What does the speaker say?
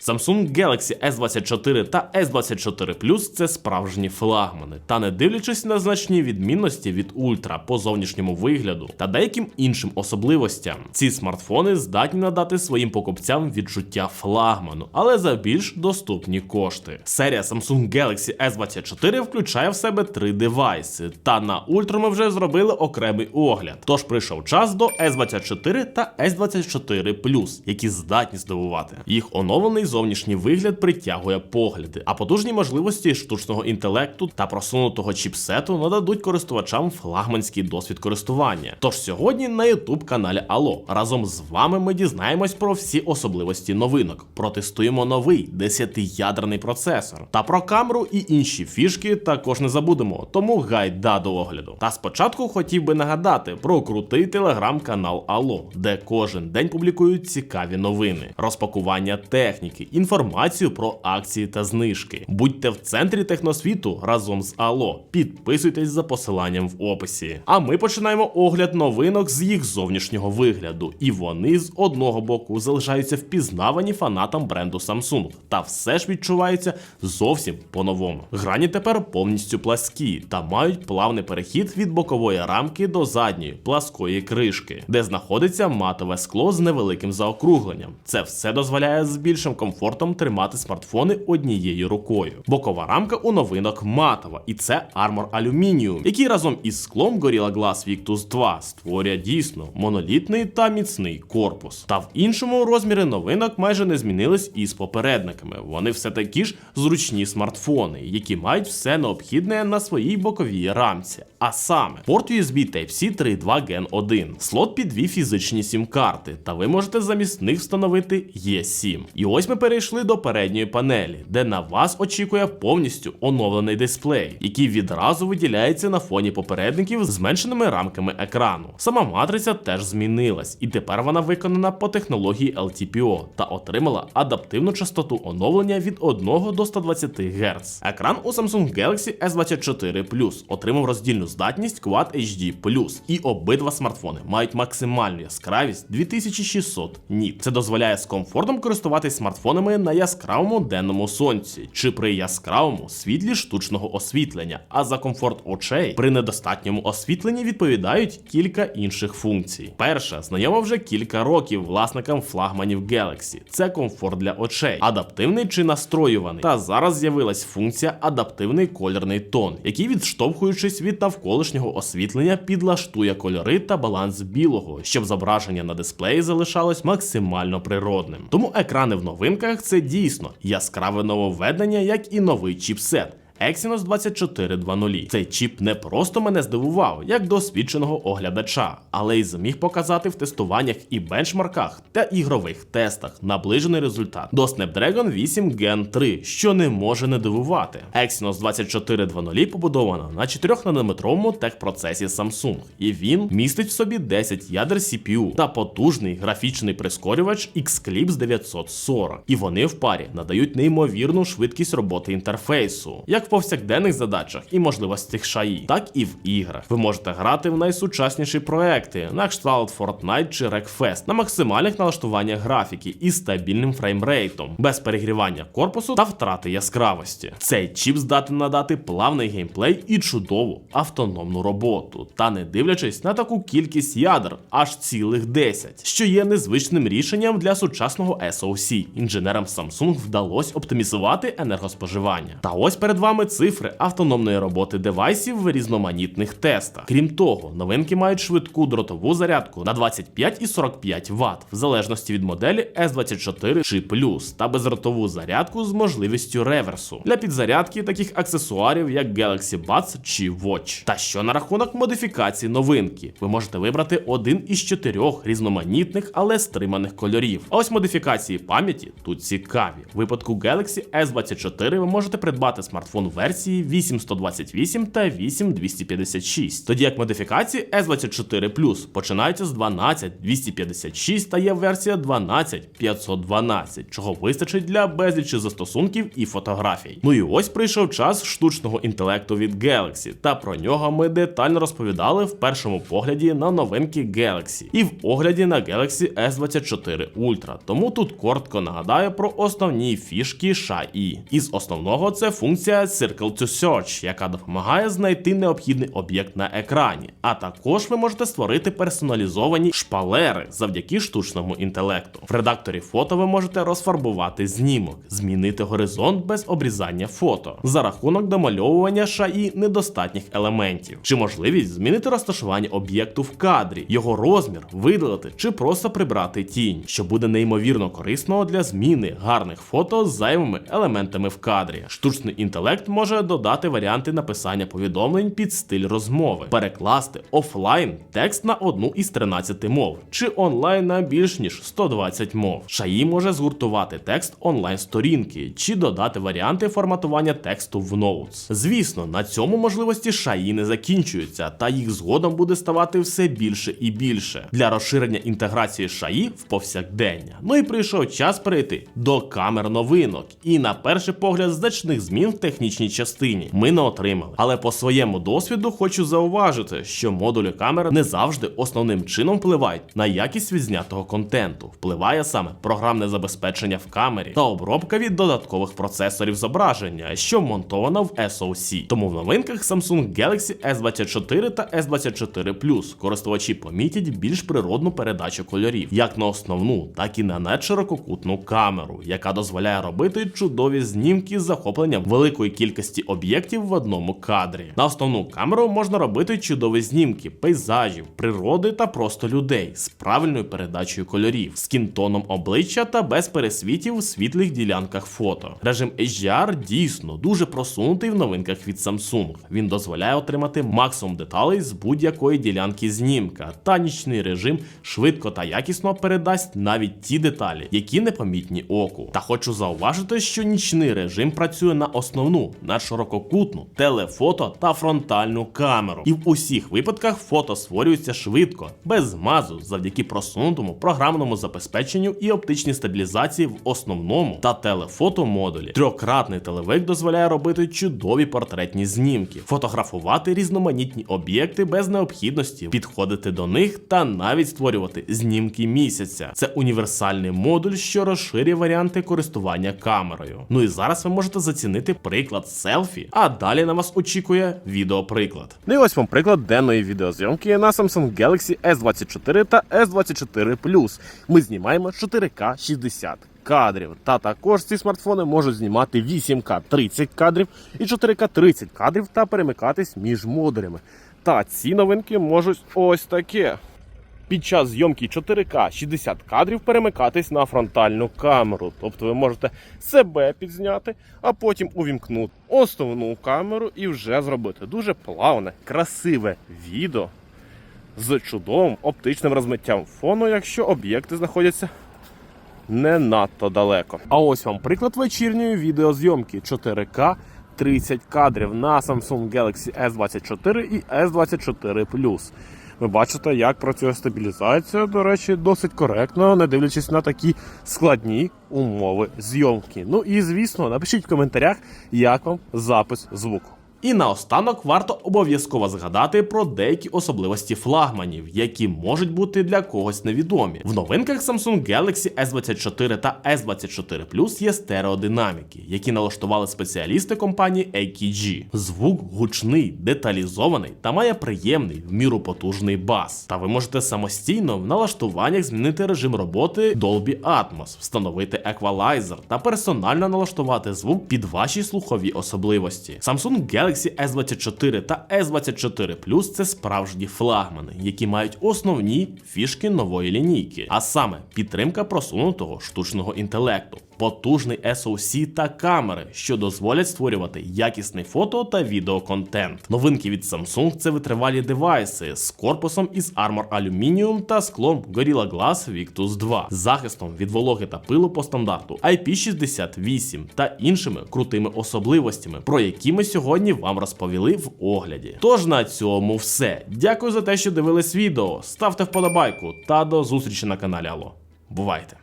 Samsung Galaxy S24 та S24 Plus – це справжні флагмани. Та не дивлячись на значні відмінності від Ultra по зовнішньому вигляду та деяким іншим особливостям, ці смартфони здатні надати своїм покупцям відчуття флагману, але за більш доступні кошти. Серія Samsung Galaxy S24 включає в себе три девайси, та на Ultra ми вже зробили окремий огляд. Тож прийшов час до S24 та S24 Plus, які здатні здивувати. Їх оновлений зовнішній вигляд притягує погляди, а потужні можливості штучного інтелекту та просунутого чіпсету нададуть користувачам флагманський досвід користування. Тож сьогодні на youtube каналі Алло разом з вами ми дізнаємось про всі особливості новинок, протестуємо новий 10-ядерний процесор. Та про камеру і інші фішки також не забудемо, тому гайда до огляду. Та спочатку хотів би нагадати про крутий телеграм-канал Алло, де кожен день публікують цікаві новини, розпакування техніки, інформацію про акції та знижки. Будьте в центрі техносвіту разом з Алло. Підписуйтесь за посиланням в описі. А ми починаємо огляд новинок з їх зовнішнього вигляду, і вони з одного боку залишаються впізнавані фанатам бренду Samsung, та все ж відчуваються зовсім по-новому. Грані тепер повністю пласкі та мають плавний перехід від бокової рамки до задньої пласкої кришки, де знаходиться матове скло з невеликим заокругленням. Це все дозволяє з більшим комфортом тримати смартфони однією рукою. Бокова рамка у новинок матова, і це Armor Aluminium, який разом із склом Gorilla Glass Victus 2 створює дійсно монолітний та міцний корпус. Та в іншому розміри новинок майже не змінились із попередниками. Вони все такі ж зручні смартфони, які мають все необхідне на своїй боковій рамці. А саме порт USB Type-C 3.2 Gen 1, слот під дві фізичні сім-карти, та ви можете замість них встановити E7. І ось ми перейшли до передньої панелі, де на вас очікує повністю оновлений дисплей, який відразу виділяється на фоні попередників з зменшеними рамками екрану. Сама матриця теж змінилась, і тепер вона виконана по технології LTPO та отримала адаптивну частоту оновлення від 1 до 120 Гц. Екран у Samsung Galaxy S24 Plus отримав роздільну здатність Quad HD+, і обидва смартфони мають максимальну яскравість 2600 ніт. Це дозволяє з комфортом користуватись смартфонами на яскравому денному сонці чи при яскравому світлі штучного освітлення. А за комфорт очей при недостатньому освітленні відповідають кілька інших функцій. Перша знайома вже кілька років власникам флагманів Galaxy. Це комфорт для очей, адаптивний чи настроюваний. Та зараз з'явилась функція адаптивний кольорний тон, який, відштовхуючись від навколишнього освітлення, підлаштує кольори та баланс білого, щоб зображення на дисплеї залишалось максимально природним. Тому екрани в новинках це дійсно яскраве нововведення, як і новий чіпсет. Exynos 2420. Цей чіп не просто мене здивував, як досвідченого оглядача, але й зміг показати в тестуваннях і бенчмарках та ігрових тестах наближений результат до Snapdragon 8 Gen 3, що не може не дивувати. Exynos 2420 побудована на 4-нанометровому техпроцесі Samsung, і він містить в собі 10 ядер CPU та потужний графічний прискорювач Xclipse 940. І вони в парі надають неймовірну швидкість роботи інтерфейсу, як повсякденних задачах і можливостях шаї, так і в іграх. Ви можете грати в найсучасніші проекти, на кшталт Fortnite чи Wreckfest, на максимальних налаштуваннях графіки і стабільним фреймрейтом, без перегрівання корпусу та втрати яскравості. Цей чіп здатен надати плавний геймплей і чудову автономну роботу, та не дивлячись на таку кількість ядер, аж цілих 10, що є незвичним рішенням для сучасного SoC. Інженерам Samsung вдалося оптимізувати енергоспоживання. Та ось перед вами цифри автономної роботи девайсів в різноманітних тестах. Крім того, новинки мають швидку дротову зарядку на 25 і 45 Вт, в залежності від моделі S24 чи Plus, та бездротову зарядку з можливістю реверсу для підзарядки таких аксесуарів, як Galaxy Buds чи Watch. Та що на рахунок модифікації новинки, ви можете вибрати один із чотирьох різноманітних, але стриманих кольорів. А ось модифікації пам'яті тут цікаві. В випадку Galaxy S24 ви можете придбати смартфон версії 8128 та 8256, тоді як модифікації S24 Plus починаються з 12256 та є версія 12512, чого вистачить для безлічі застосунків і фотографій. Ну і ось прийшов час штучного інтелекту від Galaxy, та про нього ми детально розповідали в першому погляді на новинки Galaxy і в огляді на Galaxy S24 Ultra. Тому тут коротко нагадаю про основні фішки SHA-E. Із основного це функція Circle to Search, яка допомагає знайти необхідний об'єкт на екрані. А також ви можете створити персоналізовані шпалери завдяки штучному інтелекту. В редакторі фото ви можете розфарбувати знімок, змінити горизонт без обрізання фото за рахунок домальовування SHA-E недостатніх елементів, чи можливість змінити розташування об'єкту в кадрі, його розмір, видалити чи просто прибрати тінь, що буде неймовірно корисно для зміни гарних фото з зайвими елементами в кадрі. Штучний інтелект може додати варіанти написання повідомлень під стиль розмови, перекласти офлайн текст на одну із 13 мов, чи онлайн на більш ніж 120 мов. Шаї може згуртувати текст онлайн-сторінки, чи додати варіанти форматування тексту в Notes. Звісно, на цьому можливості шаї не закінчуються, та їх згодом буде ставати все більше і більше для розширення інтеграції шаї в повсякдення. Ну і прийшов час перейти до камер новинок. І на перший погляд значних змін в технічній частині ми не отримали. Але по своєму досвіду хочу зауважити, що модулі камери не завжди основним чином впливають на якість відзнятого контенту. Впливає саме програмне забезпечення в камері та обробка від додаткових процесорів зображення, що монтовано в SoC. Тому в новинках Samsung Galaxy S24 та S24 Plus користувачі помітять більш природну передачу кольорів, як на основну, так і на надширококутну камеру, яка дозволяє робити чудові знімки з захопленням великої кількості об'єктів в одному кадрі. На основну камеру можна робити чудові знімки, пейзажів, природи та просто людей з правильною передачею кольорів, з кінтоном обличчя та без пересвітів у світлих ділянках фото. Режим HDR дійсно дуже просунутий в новинках від Samsung. Він дозволяє отримати максимум деталей з будь-якої ділянки знімка, та нічний режим швидко та якісно передасть навіть ті деталі, які непомітні оку. Та хочу зауважити, що нічний режим працює на основну, на ширококутну, телефото та фронтальну камеру. І в усіх випадках фото створюється швидко, без змазу, завдяки просунутому програмному забезпеченню і оптичній стабілізації в основному та телефото модулі. Трьохкратний телевик дозволяє робити чудові портретні знімки, фотографувати різноманітні об'єкти без необхідності підходити до них та навіть створювати знімки місяця. Це універсальний модуль, що розширює варіанти користування камерою. Ну і зараз ви можете зацінити приклад селфі, а далі на вас очікує відеоприклад. Ну і ось вам приклад денної відеозйомки на Samsung Galaxy S24 та S24 Plus. Ми знімаємо 4К 60 кадрів. Та також ці смартфони можуть знімати 8К 30 кадрів і 4К 30 кадрів та перемикатись між модулями. Та ці новинки можуть ось таке. Під час зйомки 4К 60 кадрів перемикатись на фронтальну камеру. Тобто ви можете себе підзняти, а потім увімкнути основну камеру і вже зробити дуже плавне, красиве відео з чудовим оптичним розмиттям фону, якщо об'єкти знаходяться не надто далеко. А ось вам приклад вечірньої відеозйомки 4К 30 кадрів на Samsung Galaxy S24 і S24 Plus. Ви бачите, як працює стабілізація, до речі, досить коректно, не дивлячись на такі складні умови зйомки. Ну і звісно, напишіть в коментарях, як вам запис звуку. І наостанок варто обов'язково згадати про деякі особливості флагманів, які можуть бути для когось невідомі. В новинках Samsung Galaxy S24 та S24 Plus є стереодинаміки, які налаштували спеціалісти компанії AKG. Звук гучний, деталізований та має приємний в міру потужний бас. Та ви можете самостійно в налаштуваннях змінити режим роботи Dolby Atmos, встановити еквалайзер та персонально налаштувати звук під ваші слухові особливості. Samsung Galaxy S24 та S24 Plus це справжні флагмани, які мають основні фішки нової лінійки, а саме підтримка просунутого штучного інтелекту. Потужний SoC та камери, що дозволять створювати якісний фото та відеоконтент. Новинки від Samsung це витривалі девайси з корпусом із Armor Aluminium та склом Gorilla Glass Victus 2, захистом від вологи та пилу по стандарту IP68 та іншими крутими особливостями, про які ми сьогодні вам розповіли в огляді. Тож на цьому все. Дякую за те, що дивились відео. Ставте вподобайку та до зустрічі на каналі Алло. Бувайте!